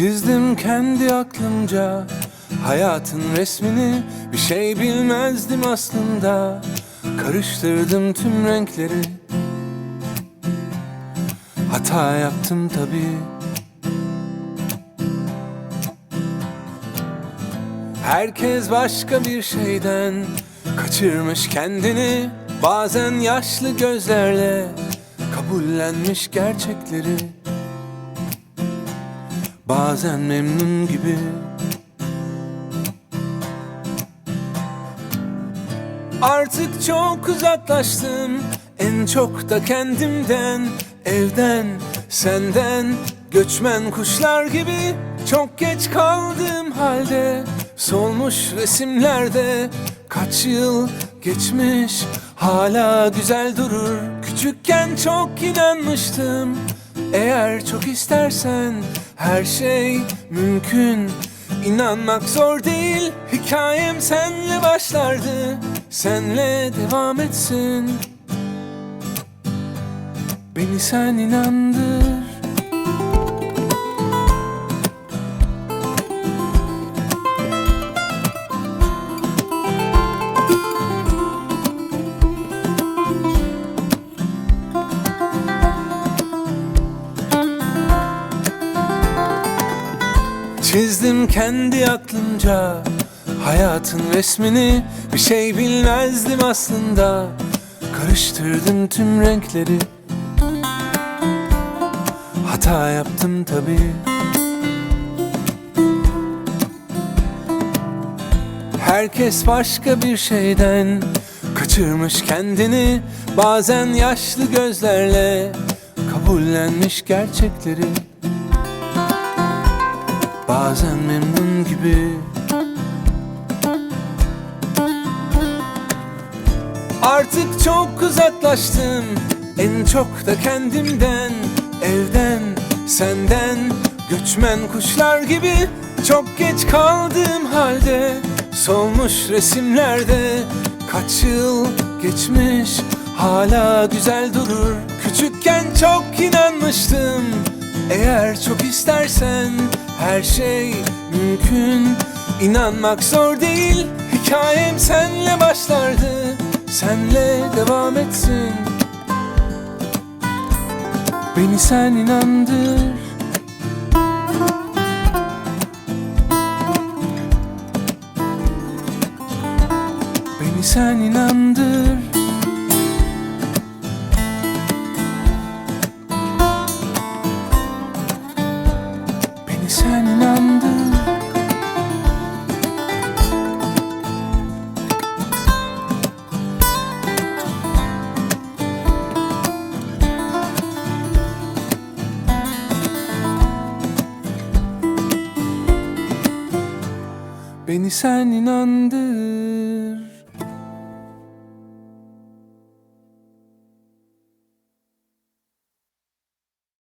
Çizdim kendi aklımca hayatın resmini. Bir şey bilmezdim aslında. Karıştırdım tüm renkleri. Hata yaptım tabii. Herkes başka bir şeyden kaçırmış kendini. Bazen yaşlı gözlerle kabullenmiş gerçekleri Bazen memnun gibi. Artık çok uzaklaştım. En çok da kendimden Evden, senden. Göçmen kuşlar gibi Çok geç kaldığım halde. Solmuş resimlerde Kaç yıl geçmiş. Hala güzel durur. Küçükken çok inanmıştım Eğer çok istersen Her şey mümkün. İnanmak zor değil Hikayem senle başlardı. Senle devam etsin. Beni sen inandır Çizdim kendi aklımca Hayatın resmini. Bir şey bilmezdim aslında. Karıştırdım tüm renkleri. Hata yaptım tabii. Herkes başka bir şeyden Kaçırmış kendini. Bazen yaşlı gözlerle Kabullenmiş gerçekleri Bazen memnun gibi. Artık çok uzaklaştım. En çok da kendimden. Evden, senden. Göçmen kuşlar gibi Çok geç kaldığım halde Solmuş resimlerde Kaç yıl geçmiş Hala güzel durur. Küçükken çok inanmıştım. Eğer çok istersen Her şey mümkün. İnanmak zor değil. Hikayem senle başlardı. Senle devam etsin. Beni sen inandır Beni sen inandır Beni sen inandır